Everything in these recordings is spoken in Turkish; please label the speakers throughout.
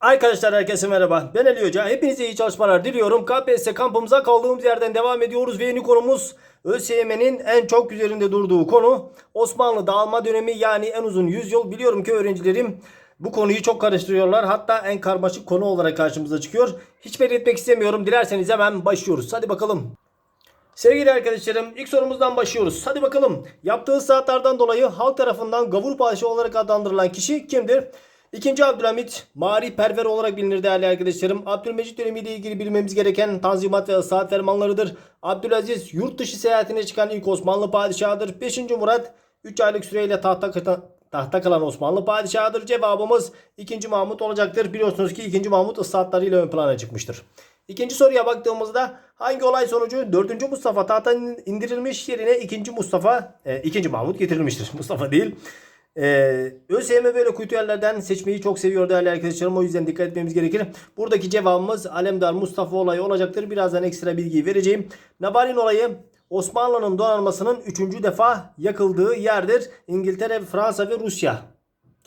Speaker 1: Arkadaşlar herkese merhaba. Ben Ali Hoca. Hepinize iyi çalışmalar diliyorum. KPSS kampımıza kaldığımız yerden devam ediyoruz ve yeni konumuz ÖSYM'nin en çok üzerinde durduğu konu Osmanlı dağılma dönemi yani en uzun yüzyıl. Biliyorum ki öğrencilerim bu konuyu çok karıştırıyorlar. Hatta en karmaşık konu olarak karşımıza çıkıyor. Hiç belirtmek istemiyorum. Dilerseniz hemen başlıyoruz. Hadi bakalım. Sevgili arkadaşlarım ilk sorumuzdan başlıyoruz. Hadi bakalım. Yaptığı ıslahatlardan dolayı halk tarafından gavur padişahı olarak adlandırılan kişi kimdir? İkinci Abdülhamit Mari Perver olarak bilinir değerli arkadaşlarım. Abdülmecit dönemiyle ilgili bilmemiz gereken tanzimat ve ıslahat fermanlarıdır. Abdülaziz yurt dışı seyahatine çıkan ilk Osmanlı padişahıdır. 5. Murat 3 aylık süreyle tahta, tahta kalan Osmanlı padişahıdır. Cevabımız 2. Mahmut olacaktır. Biliyorsunuz ki 2. Mahmut ıslahatlarıyla ön plana çıkmıştır. İkinci soruya baktığımızda hangi olay sonucu 4. Mustafa tahttan indirilmiş yerine 2. Mustafa e, 2. Mahmut getirilmiştir. Mustafa değil. Ee, ÖSYM böyle kuytu yerlerden seçmeyi çok seviyor değerli arkadaşlarım. O yüzden dikkat etmemiz gerekir. Buradaki cevabımız Alemdar Mustafa olayı olacaktır. Birazdan ekstra bilgi vereceğim. Nabarin olayı Osmanlı'nın donanmasının 3. defa yakıldığı yerdir. İngiltere, Fransa ve Rusya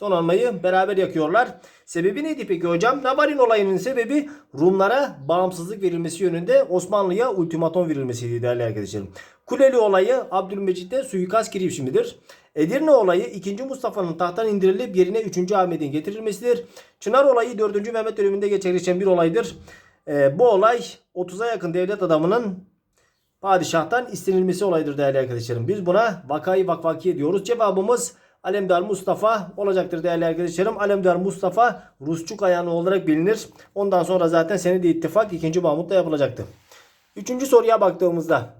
Speaker 1: donanmayı beraber yakıyorlar. Sebebi neydi peki hocam? Nabarin olayının sebebi Rumlara bağımsızlık verilmesi yönünde Osmanlı'ya ultimatom verilmesiydi değerli arkadaşlarım. Kuleli olayı Abdülmecit'te suikast girişimidir. Edirne olayı 2. Mustafa'nın tahttan indirilip yerine 3. Ahmet'in getirilmesidir. Çınar olayı 4. Mehmet döneminde gerçekleşen bir olaydır. Ee, bu olay 30'a yakın devlet adamının padişahtan istenilmesi olayıdır değerli arkadaşlarım. Biz buna vakayı vakvaki diyoruz. Cevabımız Alemdar Mustafa olacaktır değerli arkadaşlarım. Alemdar Mustafa Rusçuk ayağını olarak bilinir. Ondan sonra zaten senedi ittifak 2. Mahmut'la yapılacaktı. Üçüncü soruya baktığımızda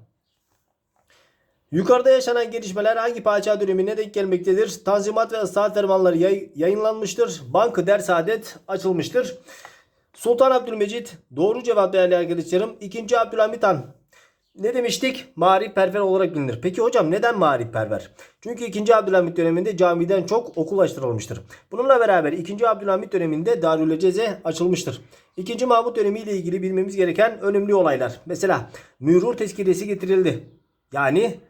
Speaker 1: Yukarıda yaşanan gelişmeler hangi padişah dönemine denk gelmektedir? Tanzimat ve ıslahat fermanları yay- yayınlanmıştır. Bankı ders adet açılmıştır. Sultan Abdülmecit doğru cevap değerli arkadaşlarım. İkinci Abdülhamit Han ne demiştik? Mağrip perver olarak bilinir. Peki hocam neden mağrip perver? Çünkü 2. Abdülhamit döneminde camiden çok okul açtırılmıştır. Bununla beraber 2. Abdülhamit döneminde Darül Ceze açılmıştır. 2. Mahmut dönemiyle ilgili bilmemiz gereken önemli olaylar. Mesela mürur tezkiresi getirildi. Yani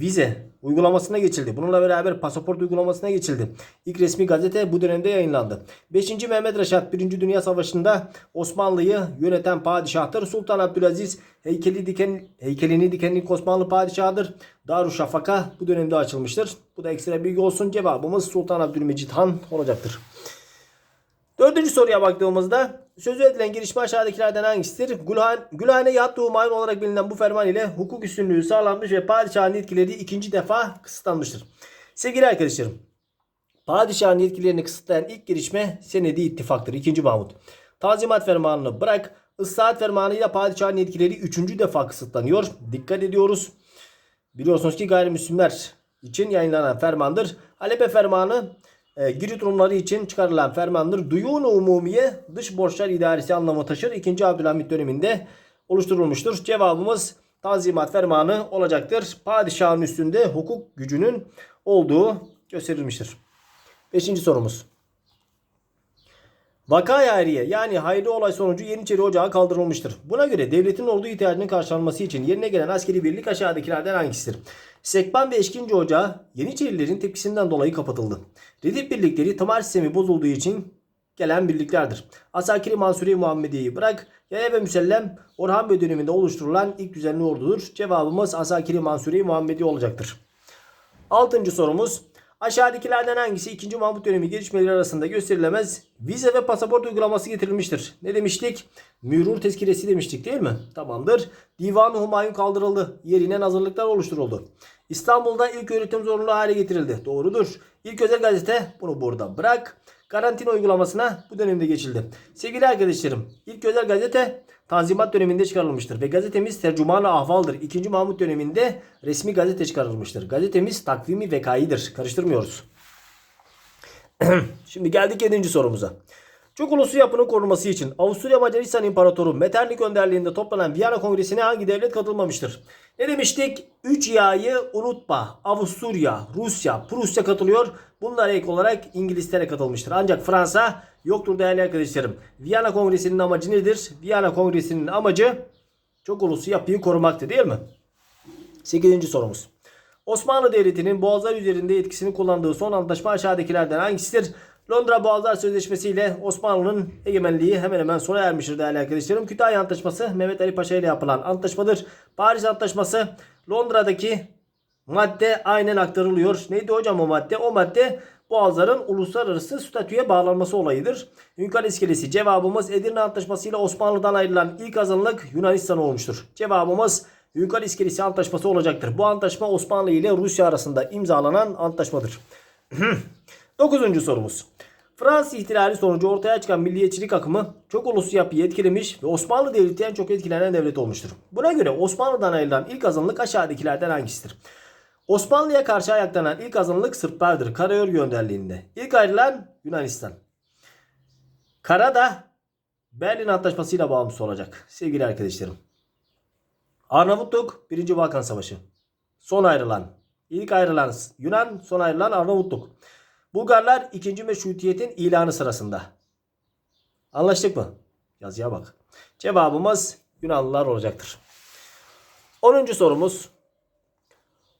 Speaker 1: vize uygulamasına geçildi. Bununla beraber pasaport uygulamasına geçildi. İlk resmi gazete bu dönemde yayınlandı. 5. Mehmet Reşat 1. Dünya Savaşı'nda Osmanlı'yı yöneten padişahtır. Sultan Abdülaziz heykeli diken, heykelini diken ilk Osmanlı padişahıdır. Darüşşafaka bu dönemde açılmıştır. Bu da ekstra bilgi olsun. Cevabımız Sultan Abdülmecit Han olacaktır. Dördüncü soruya baktığımızda sözü edilen gelişme aşağıdakilerden hangisidir? Gülhan, Gülhane Yattu Mayun olarak bilinen bu ferman ile hukuk üstünlüğü sağlanmış ve padişahın yetkileri ikinci defa kısıtlanmıştır. Sevgili arkadaşlarım, padişahın yetkilerini kısıtlayan ilk gelişme senedi ittifaktır. 2. Mahmut. Tanzimat fermanını bırak. Islahat fermanıyla padişahın yetkileri üçüncü defa kısıtlanıyor. Dikkat ediyoruz. Biliyorsunuz ki gayrimüslimler için yayınlanan fermandır. Halepe fermanı e, Girit Rumları için çıkarılan fermandır. Duyun umumiye dış borçlar idaresi anlamı taşır. 2. Abdülhamit döneminde oluşturulmuştur. Cevabımız Tanzimat fermanı olacaktır. Padişahın üstünde hukuk gücünün olduğu gösterilmiştir. Beşinci sorumuz. Vakaya Hayriye yani hayırlı olay sonucu Yeniçeri Ocağı kaldırılmıştır. Buna göre devletin ordu ihtiyacının karşılanması için yerine gelen askeri birlik aşağıdakilerden hangisidir? Sekban ve Eşkinci Ocağı Yeniçerilerin tepkisinden dolayı kapatıldı. Redif birlikleri tımar sistemi bozulduğu için gelen birliklerdir. Asakiri Mansuri Muhammediye'yi bırak Yaya ve Müsellem Orhan Bey döneminde oluşturulan ilk düzenli ordudur. Cevabımız Asakiri Mansuri Muhammediye olacaktır. Altıncı sorumuz. Aşağıdakilerden hangisi 2. Mahmut dönemi gelişmeleri arasında gösterilemez? Vize ve pasaport uygulaması getirilmiştir. Ne demiştik? Mürur tezkiresi demiştik değil mi? Tamamdır. Divan-ı Humayun kaldırıldı. Yerine hazırlıklar oluşturuldu. İstanbul'da ilk öğretim zorunlu hale getirildi. Doğrudur. İlk özel gazete bunu burada bırak. Karantina uygulamasına bu dönemde geçildi. Sevgili arkadaşlarım, ilk özel gazete Tanzimat döneminde çıkarılmıştır ve gazetemiz Tercüman-ı Ahval'dır. 2. Mahmut döneminde resmi gazete çıkarılmıştır. Gazetemiz takvimi vekaidir. Karıştırmıyoruz. Şimdi geldik 7. sorumuza. Çok uluslu yapının korunması için Avusturya Macaristan İmparatoru Metternich önderliğinde toplanan Viyana Kongresi'ne hangi devlet katılmamıştır? Ne demiştik? 3 ya'yı unutma. Avusturya, Rusya, Prusya katılıyor. Bunlara ek olarak İngiltere katılmıştır. Ancak Fransa yoktur değerli arkadaşlarım. Viyana Kongresi'nin amacı nedir? Viyana Kongresi'nin amacı çok uluslu yapıyı korumaktı değil mi? 8. sorumuz. Osmanlı Devleti'nin Boğazlar üzerinde etkisini kullandığı son antlaşma aşağıdakilerden hangisidir? Londra Boğazlar Sözleşmesi ile Osmanlı'nın egemenliği hemen hemen sona ermiştir değerli arkadaşlarım. Kütahya Antlaşması Mehmet Ali Paşa ile yapılan antlaşmadır. Paris Antlaşması Londra'daki madde aynen aktarılıyor. Neydi hocam o madde? O madde Boğazların uluslararası statüye bağlanması olayıdır. Hünkar iskelesi cevabımız Edirne Antlaşması ile Osmanlı'dan ayrılan ilk azınlık Yunanistan olmuştur. Cevabımız Hünkar iskelesi antlaşması olacaktır. Bu antlaşma Osmanlı ile Rusya arasında imzalanan antlaşmadır. Dokuzuncu sorumuz. Fransız ihtilali sonucu ortaya çıkan milliyetçilik akımı çok uluslu yapıyı etkilemiş ve Osmanlı Devleti en çok etkilenen devlet olmuştur. Buna göre Osmanlı'dan ayrılan ilk azınlık aşağıdakilerden hangisidir? Osmanlı'ya karşı ayaklanan ilk azınlık Sırplardır Karayörgü önderliğinde. İlk ayrılan Yunanistan. Kara da Berlin Antlaşması'yla bağımsız olacak sevgili arkadaşlarım. Arnavutluk 1. Balkan Savaşı. Son ayrılan. ilk ayrılan Yunan, son ayrılan Arnavutluk. Bulgarlar 2. Meşrutiyet'in ilanı sırasında. Anlaştık mı? Yazıya bak. Cevabımız Yunanlılar olacaktır. 10. sorumuz.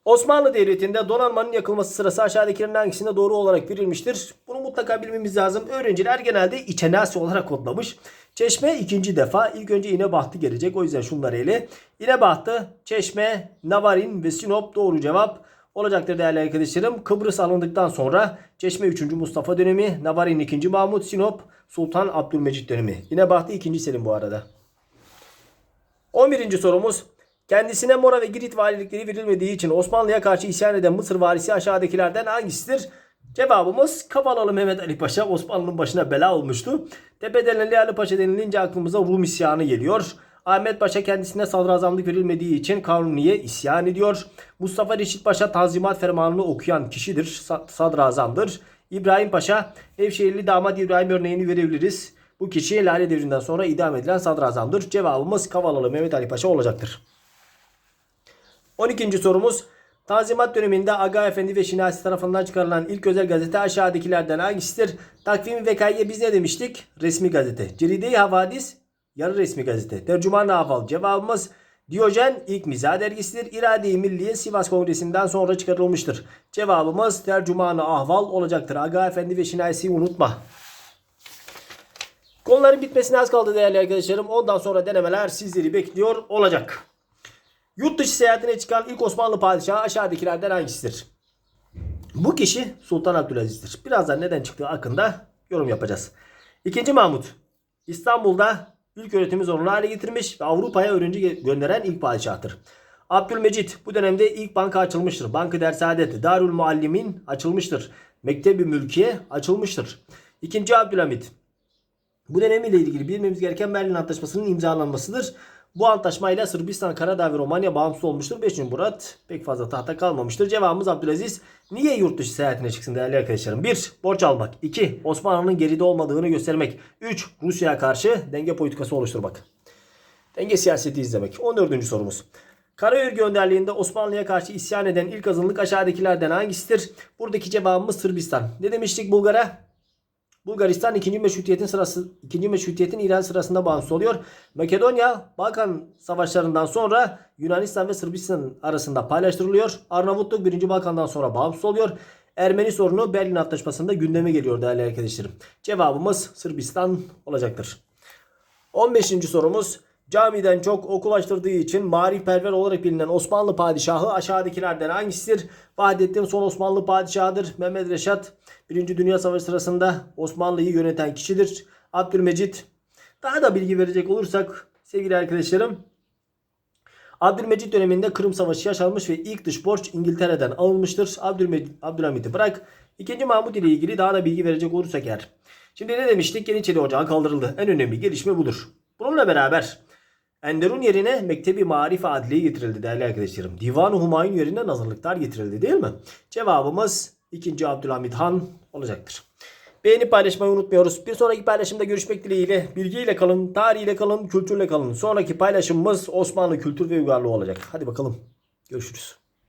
Speaker 1: Osmanlı Devleti'nde donanmanın yakılması sırası aşağıdakilerin hangisinde doğru olarak verilmiştir? Bunu mutlaka bilmemiz lazım. Öğrenciler genelde İçenasi olarak kodlamış. Çeşme ikinci defa. İlk önce İnebahtı gelecek. O yüzden şunları ele. İnebahtı, Çeşme, Navarin ve Sinop doğru cevap olacaktır değerli arkadaşlarım. Kıbrıs alındıktan sonra Çeşme 3. Mustafa dönemi, Navarin 2. Mahmut, Sinop Sultan Abdülmecit dönemi. İnebahtı 2. Selim bu arada. 11. sorumuz. Kendisine Mora ve Girit valilikleri verilmediği için Osmanlı'ya karşı isyan eden Mısır valisi aşağıdakilerden hangisidir? Cevabımız Kavalalı Mehmet Ali Paşa Osmanlı'nın başına bela olmuştu. Tepedenli Ali Paşa denilince aklımıza Rum isyanı geliyor. Ahmet Paşa kendisine sadrazamlık verilmediği için Kanuni'ye isyan ediyor. Mustafa Reşit Paşa Tanzimat Fermanı'nı okuyan kişidir, sa- sadrazamdır. İbrahim Paşa Nevşehirli damat İbrahim örneğini verebiliriz. Bu kişi Lale Devri'nden sonra idam edilen sadrazamdır. Cevabımız Kavalalı Mehmet Ali Paşa olacaktır. 12. sorumuz. Tanzimat döneminde Aga Efendi ve Şinasi tarafından çıkarılan ilk özel gazete aşağıdakilerden hangisidir? Takvim-i Vekai'ye biz ne demiştik? Resmi gazete. Ceride-i Havadis yarı resmi gazete. Tercüman-ı Ahval cevabımız Diyojen ilk mizah dergisidir. İrade-i Milliye Sivas Kongresi'nden sonra çıkarılmıştır. Cevabımız Tercüman-ı Ahval olacaktır. Aga Efendi ve Şinasi'yi unutma. Konuların bitmesine az kaldı değerli arkadaşlarım. Ondan sonra denemeler sizleri bekliyor olacak. Yurt dışı seyahatine çıkan ilk Osmanlı padişahı aşağıdakilerden hangisidir? Bu kişi Sultan Abdülaziz'dir. Birazdan neden çıktığı hakkında yorum yapacağız. İkinci Mahmut İstanbul'da ilk öğretimi zorunlu hale getirmiş ve Avrupa'ya öğrenci gönderen ilk padişahtır. Abdülmecit bu dönemde ilk banka açılmıştır. Bankı Dersaadet, Darül Muallimin açılmıştır. Mektebi Mülkiye açılmıştır. İkinci Abdülhamit bu dönemiyle ilgili bilmemiz gereken Berlin Antlaşması'nın imzalanmasıdır. Bu antlaşmayla Sırbistan, Karadağ ve Romanya bağımsız olmuştur. 5. Murat pek fazla tahta kalmamıştır. Cevabımız Abdülaziz. Niye yurt dışı seyahatine çıksın değerli arkadaşlarım? 1. Borç almak. 2. Osmanlı'nın geride olmadığını göstermek. 3. Rusya'ya karşı denge politikası oluşturmak. Denge siyaseti izlemek. 14. sorumuz. Karayörgü önderliğinde Osmanlı'ya karşı isyan eden ilk azınlık aşağıdakilerden hangisidir? Buradaki cevabımız Sırbistan. Ne demiştik Bulgar'a? Bulgaristan 2. Meşrutiyet'in sırası 2. Meşrutiyet'in ilan sırasında bağımsız oluyor. Makedonya Balkan savaşlarından sonra Yunanistan ve Sırbistan arasında paylaştırılıyor. Arnavutluk 1. Balkan'dan sonra bağımsız oluyor. Ermeni sorunu Berlin Antlaşması'nda gündeme geliyor değerli arkadaşlarım. Cevabımız Sırbistan olacaktır. 15. sorumuz. Camiden çok okul açtırdığı için marifperver olarak bilinen Osmanlı padişahı aşağıdakilerden hangisidir? Vahdettin son Osmanlı padişahıdır. Mehmet Reşat 1. Dünya Savaşı sırasında Osmanlı'yı yöneten kişidir. Abdülmecit. Daha da bilgi verecek olursak sevgili arkadaşlarım. Abdülmecit döneminde Kırım Savaşı yaşanmış ve ilk dış borç İngiltere'den alınmıştır. Abdülmecit, Abdülhamit'i bırak. İkinci Mahmut ile ilgili daha da bilgi verecek olursak eğer. Şimdi ne demiştik? Yeniçeri Ocağı kaldırıldı. En önemli gelişme budur. Bununla beraber Enderun yerine Mektebi Marif Adliye getirildi değerli arkadaşlarım. Divan-ı Humayun yerine nazırlıklar getirildi değil mi? Cevabımız 2. Abdülhamit Han olacaktır. Beğenip paylaşmayı unutmuyoruz. Bir sonraki paylaşımda görüşmek dileğiyle. Bilgiyle kalın, tarihiyle kalın, kültürle kalın. Sonraki paylaşımımız Osmanlı kültür ve uygarlığı olacak. Hadi bakalım. Görüşürüz.